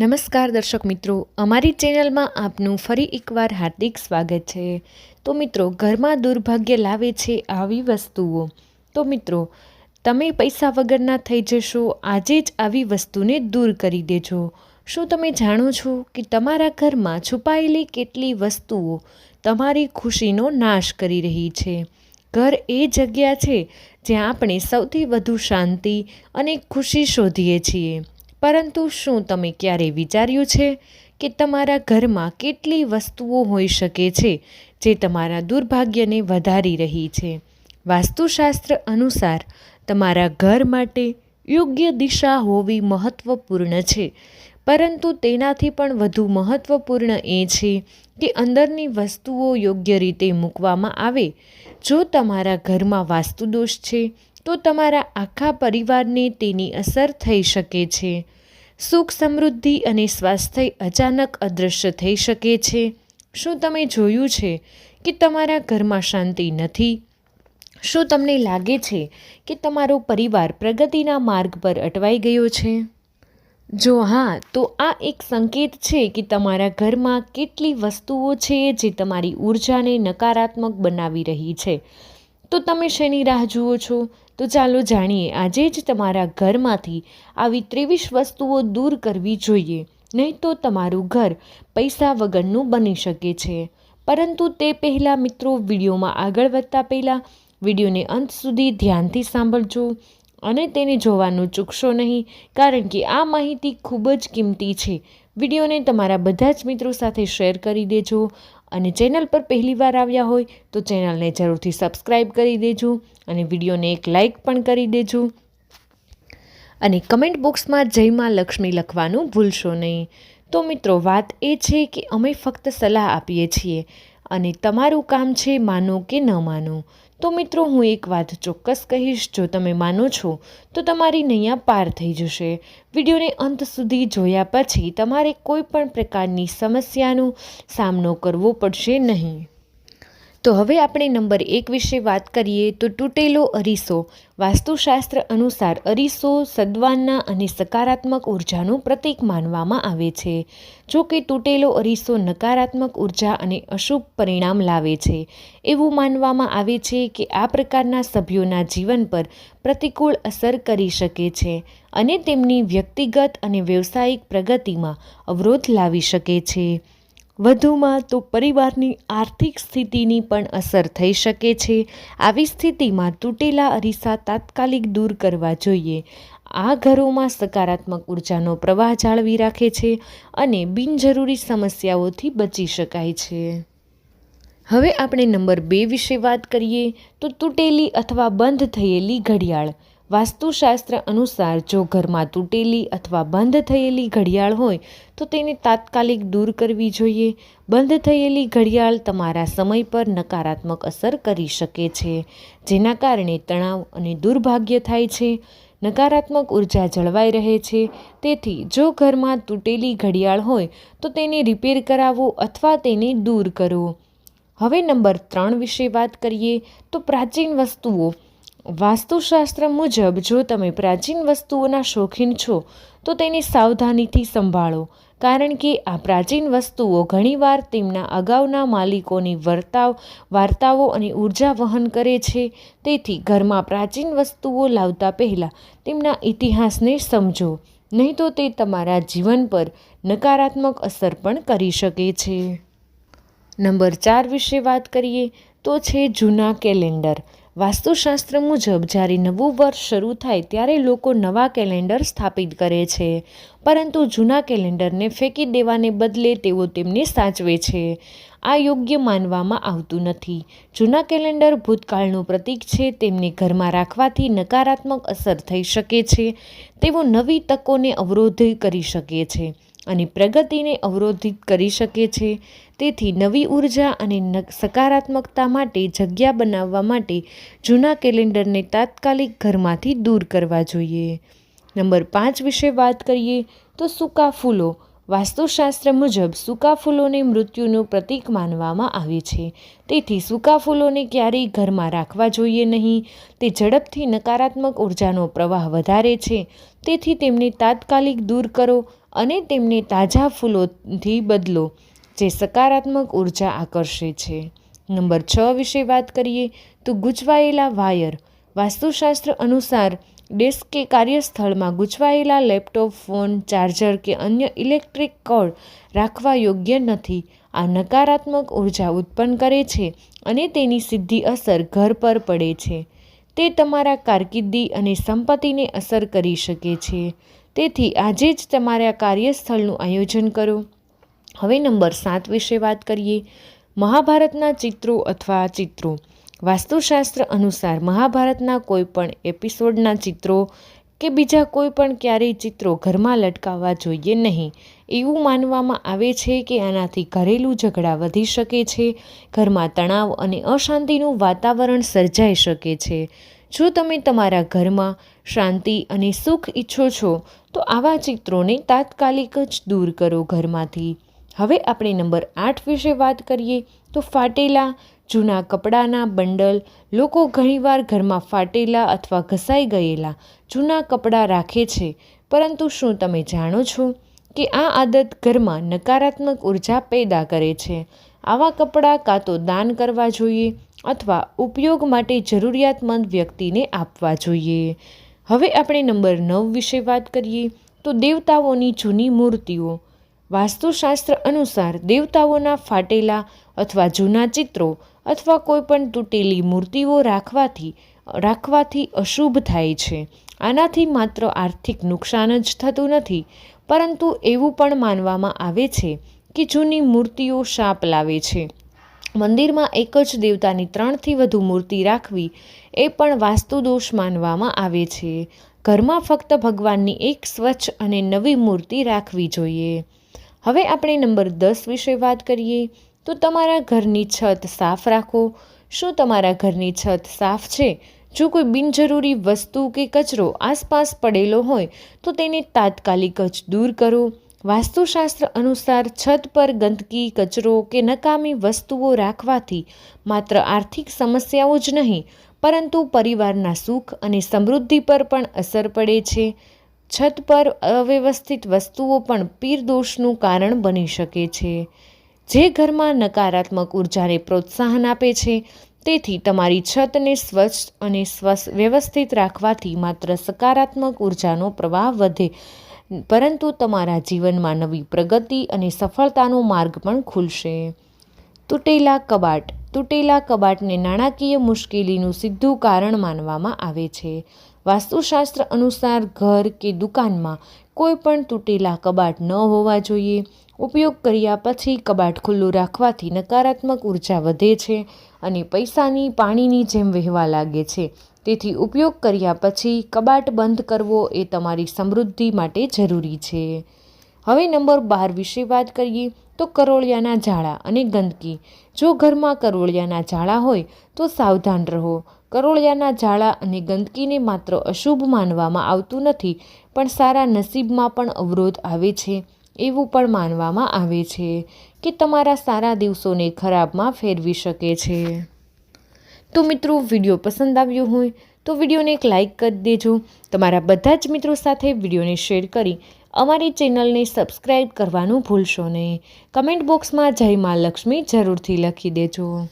નમસ્કાર દર્શક મિત્રો, અમારી ચેનલમાં આપનું ફરી એકવાર હાર્દિક સ્વાગત છે. તો મિત્રો, ઘરમાં દુર્ભાગ્ય લાવે છે આવી વસ્તુઓ. તો મિત્રો, તમે પૈસા વગરના થઈ જશો, આજે જ આવી વસ્તુને દૂર કરી દેજો. શું તમે જાણો છો કે તમારા ઘરમાં છુપાયેલી કેટલી વસ્તુઓ તમારી ખુશીનો નાશ કરી રહી છે? ઘર એ જગ્યા છે જ્યાં આપણે સૌથી વધુ શાંતિ અને ખુશી શોધીએ છીએ. પરંતુ શું તમે ક્યારે વિચાર્યું છે કે તમારા ઘરમાં કેટલી વસ્તુઓ હોઈ શકે છે જે તમારા દુર્ભાગ્યને વધારી રહી છે? વાસ્તુશાસ્ત્ર અનુસાર, તમારા ઘર માટે યોગ્ય દિશા હોવી મહત્ત્વપૂર્ણ છે, પરંતુ તેનાથી પણ વધુ મહત્ત્વપૂર્ણ એ છે કે અંદરની વસ્તુઓ યોગ્ય રીતે મૂકવામાં આવે. જો તમારા ઘરમાં વાસ્તુદોષ છે, તો તમારા આખા પરિવારને તેની અસર થઈ શકે છે. સુખ સમૃદ્ધિ અને સ્વાસ્થ્ય અચાનક અદૃશ્ય થઈ શકે છે. શું તમે જોયું છે કે તમારા ઘરમાં શાંતિ નથી? શું તમને લાગે છે કે તમારો પરિવાર પ્રગતિના માર્ગ પર અટવાઈ ગયો છે? જો હા, તો આ એક સંકેત છે કે તમારા ઘરમાં કેટલી વસ્તુઓ છે જે તમારી ઉર્જાને નકારાત્મક બનાવી રહી છે. તો તમે શેની રાહ જુઓ છો? તો ચાલો જાણીએ, આજે જ તમારા ઘરમાંથી આવી ત્રેવીસ વસ્તુઓ દૂર કરવી જોઈએ. નહીં તો તમારું ઘર પૈસા વગરનું બની શકે છે. પરંતુ તે પહેલાં મિત્રો વિડીયોમાં આગળ વધતા પહેલાં વિડીયોને અંત સુધી ધ્યાનથી સાંભળજો અને તેને જોવાનું ચૂકશો નહીં, કારણ કે આ માહિતી ખૂબ જ કિંમતી છે. વિડીયોને તમારા બધા જ મિત્રો સાથે શેર કરી દેજો અને ચેનલ પર પહેલીવાર આવ્યા હોય તો ચેનલને જરૂરથી સબસ્ક્રાઈબ કરી દેજો અને વિડીયોને એક લાઈક પણ કરી દેજો. અને કમેન્ટ બોક્સમાં જયમાં લક્ષ્મી લખવાનું ભૂલશો નહીં. તો મિત્રો, વાત એ છે કે અમે ફક્ત સલાહ આપીએ છીએ અને તમારું કામ છે માનો કે ન માનો. તો મિત્રો હું એક વાત ચોક્કસ કહીશ, જો તમે માનો છો, તો તમારી નૈયા પાર થઈ જશે. વિડીયોને અંત સુધી જોયા પછી તમારે કોઈ પણ પ્રકારની સમસ્યાનો સામનો કરવો પડશે નહીં. તો હવે આપણે નંબર એક વિશે વાત કરીએ તો તૂટેલો અરીસો. વાસ્તુશાસ્ત્ર અનુસાર અરીસો સદ્વાનના અને સકારાત્મક ઉર્જાનું પ્રતીક માનવામાં આવે છે. જો કે તૂટેલો અરીસો નકારાત્મક ઊર્જા અને અશુભ પરિણામ લાવે છે. એવું માનવામાં આવે છે કે આ પ્રકારના સભ્યોના જીવન પર પ્રતિકૂળ અસર કરી શકે છે અને તેમની વ્યક્તિગત અને વ્યવસાયિક પ્રગતિમાં અવરોધ લાવી શકે છે. વધુમાં તો પરિવારની આર્થિક સ્થિતિની પણ અસર થઈ શકે છે. આવી સ્થિતિમાં તૂટેલા અરીસા તાત્કાલિક દૂર કરવા જોઈએ. આ ઘરોમાં સકારાત્મક ઉર્જાનો પ્રવાહ જાળવી રાખે છે અને બિનજરૂરી સમસ્યાઓથી બચી શકાય છે. હવે આપણે નંબર બે વિશે વાત કરીએ તો તૂટેલી અથવા બંધ થયેલી ઘડિયાળ. વાસ્તુશાસ્ત્ર અનુસાર જો ઘરમાં તૂટેલી અથવા બંધ થયેલી ઘડિયાળ હોય, તો તેને તાત્કાલિક દૂર કરવી જોઈએ. બંધ થયેલી ઘડિયાળ તમારા સમય પર નકારાત્મક અસર કરી શકે છે, જેના કારણે તણાવ અને દુર્ભાગ્ય થાય છે. નકારાત્મક ઊર્જા જળવાઈ રહે છે. તેથી, જો ઘરમાં તૂટેલી ઘડિયાળ હોય, તો તેને રિપેર કરાવો અથવા તેને દૂર કરો. હવે નંબર ત્રણ વિશે વાત કરીએ, તો પ્રાચીન વસ્તુઓ વાસ્તુશાસ્ત્ર મુજબ જો તમે પ્રાચીન વસ્તુઓના શોખીન છો, તો તેને સાવધાનીથી સંભાળો, કારણ કે આ પ્રાચીન વસ્તુઓ ઘણીવાર તેમના અગાઉના માલિકોની વર્તાવ, વાર્તાઓ અને ઊર્જા વહન કરે છે. તેથી ઘરમાં પ્રાચીન વસ્તુઓ લાવતા પહેલાં તેમના ઇતિહાસને સમજો, નહીં તો તે તમારા જીવન પર નકારાત્મક અસર પણ કરી શકે છે. નંબર ચાર વિશે વાત કરીએ, તો છે જૂના કેલેન્ડર. વાસ્તુશાસ્ત્ર મુજબ જ્યારે નવું વર્ષ શરૂ થાય ત્યારે લોકો નવા કેલેન્ડર સ્થાપિત કરે છે. પરંતુ જૂના કેલેન્ડરને ફેંકી દેવાને બદલે તેઓ તેમને સાચવે છે. આ યોગ્ય માનવામાં આવતું નથી. જૂના કેલેન્ડર ભૂતકાળનું પ્રતીક છે, તેમને ઘરમાં રાખવાથી નકારાત્મક અસર થઈ શકે છે. તેઓ નવી તકોને અવરોધ કરી શકે છે અને પ્રગતિને અવરોધિત કરી શકે છે. તેથી નવી ઊર્જા અને સકારાત્મકતા માટે જગ્યા બનાવવા માટે જૂના કેલેન્ડરને તાત્કાલિક ઘરમાંથી દૂર કરવા જોઈએ. નંબર પાંચ વિશે વાત કરીએ તો સૂકા ફૂલો. વાસ્તુશાસ્ત્ર મુજબ સૂકા ફૂલોને મૃત્યુનું પ્રતીક માનવામાં આવે છે. તેથી સૂકા ફૂલોને ક્યારેય ઘરમાં રાખવા જોઈએ નહીં. તે ઝડપથી નકારાત્મક ઉર્જાનો પ્રવાહ વધારે છે. તેથી તેમને તાત્કાલિક દૂર કરો અને તેમને તાજા ફૂલોથી બદલો. જે સકારાત્મક ઊર્જા આકર્ષે છે. નંબર છ વિશે વાત કરીએ તો ગૂંચવાયેલા વાયર. વાસ્તુશાસ્ત્ર અનુસાર ડેસ્ક કે કાર્યસ્થળમાં ગૂંચવાયેલા લેપટોપ, ફોન, ચાર્જર કે અન્ય ઇલેક્ટ્રિક કોડ રાખવા યોગ્ય નથી. આ નકારાત્મક ઊર્જા ઉત્પન્ન કરે છે અને તેની સીધી અસર ઘર પર પડે છે. તે તમારા કારકિર્દી અને સંપત્તિને અસર કરી શકે છે. તેથી આજે જ તમારા કાર્યસ્થળનું આયોજન કરો. હવે નંબર સાત વિશે વાત કરીએ. મહાભારતના ચિત્રો અથવા ચિત્રો. વાસ્તુશાસ્ત્ર અનુસાર મહાભારતના કોઈપણ એપિસોડના ચિત્રો કે બીજા કોઈ પણ ક્યારેય ચિત્રો ઘરમાં લટકાવવા જોઈએ નહીં. એવું માનવામાં આવે છે કે આનાથી ઘરેલું ઝઘડા વધી શકે છે, ઘરમાં તણાવ અને અશાંતિનું વાતાવરણ સર્જાઈ શકે છે. જો તમે તમારા ઘરમાં શાંતિ અને સુખ ઈચ્છો છો, તો આવા ચિત્રોને તાત્કાલિક જ દૂર કરો ઘરમાંથી. હવે આપણે નંબર આઠ વિશે વાત કરીએ તો ફાટેલા જૂના કપડાના બંડલ, લોકો ઘણીવાર ઘરમાં ફાટેલા અથવા ઘસાઈ ગયેલા જૂના કપડાં રાખે છે. પરંતુ શું તમે જાણો છો કે આ આદત ઘરમાં નકારાત્મક ઊર્જા પેદા કરે છે? આવા કપડાં કાં તો દાન કરવા જોઈએ અથવા ઉપયોગ માટે જરૂરિયાતમંદ વ્યક્તિને આપવા જોઈએ? હવે આપણે નંબર નવ વિશે વાત કરીએ તો દેવતાઓની જૂની મૂર્તિઓ. વાસ્તુશાસ્ત્ર અનુસાર દેવતાઓના ફાટેલા અથવા જૂના ચિત્રો અથવા કોઈપણ તૂટેલી મૂર્તિઓ રાખવાથી રાખવાથી અશુભ થાય છે. આનાથી માત્ર આર્થિક નુકસાન જ થતું નથી, પરંતુ એવું પણ માનવામાં આવે છે કે જૂની મૂર્તિઓ શાપ લાવે છે. મંદિરમાં એક જ દેવતાની ત્રણથી વધુ મૂર્તિ રાખવી એ પણ વાસ્તુદોષ માનવામાં આવે છે. ઘરમાં ફક્ત ભગવાનની એક સ્વચ્છ અને નવી મૂર્તિ રાખવી જોઈએ. હવે આપણે નંબર દસ વિશે વાત કરીએ, તો તમારા ઘરની છત સાફ રાખો. શું તમારા ઘરની છત સાફ છે? જો કોઈ બિનજરૂરી વસ્તુ કે કચરો આસપાસ પડેલો હોય, તો તેને તાત્કાલિક જ દૂર કરો. વાસ્તુશાસ્ત્ર અનુસાર છત પર ગંદકી, કચરો કે નકામી વસ્તુઓ રાખવાથી માત્ર આર્થિક સમસ્યાઓ જ નહીં, પરંતુ પરિવારના સુખ અને સમૃદ્ધિ પર પણ અસર પડે છે. છત પર અવ્યવસ્થિત વસ્તુઓ પણ પીરદોષનું કારણ બની શકે છે. જે ઘરમાં નકારાત્મક ઉર્જાને પ્રોત્સાહન આપે છે, તેથી તમારી છતને સ્વચ્છ અને સ્વસ્થ વ્યવસ્થિત રાખવાથી માત્ર સકારાત્મક ઉર્જાનો પ્રવાહ વધે, પરંતુ તમારા જીવનમાં નવી પ્રગતિ અને સફળતાનો માર્ગ પણ ખુલશે. તૂટેલા કબાટ, તૂટેલા કબાટને નાણાકીય મુશ્કેલીનું સીધું કારણ માનવામાં આવે છે. વાસ્તુશાસ્ત્ર અનુસાર ઘર કે દુકાનમાં કોઈ પણ તૂટેલા કબાટ ન હોવા જોઈએ. ઉપયોગ કર્યા પછી કબાટ ખુલ્લું રાખવાથી નકારાત્મક ઊર્જા વધે છે અને પૈસાની પાણીની જેમ વહેવા લાગે છે. તેથી ઉપયોગ કર્યા પછી કબાટ બંધ કરવો એ તમારી સમૃદ્ધિ માટે જરૂરી છે. હવે નંબર બાર વિશે વાત કરીએ. તો કરોળિયાના ઝાડા અને ગંદકી. જો ઘરમાં કરોળિયાના ઝાડા હોય, તો સાવધાન રહો. કરોળિયાના ઝાડા અને ગંદકીને માત્ર અશુભ માનવામાં આવતું નથી, પણ સારા નસીબમાં પણ અવરોધ આવે છે, એવું પણ માનવામાં આવે છે કે તમારા સારા દિવસોને ખરાબમાં ફેરવી શકે છે. તો મિત્રો, વીડિયો પસંદ આવ્યો હોય, તો વિડીયોને એક લાઇક કરી દેજો. તમારા બધા જ મિત્રો સાથે વિડીયોને શેર કરી અમારી ચેનલને સબસ્ક્રાઈબ કરવાનું ભૂલશો નહીં. કમેન્ટ બોક્સમાં જય મા લક્ષ્મી જરૂરથી લખી દેજો.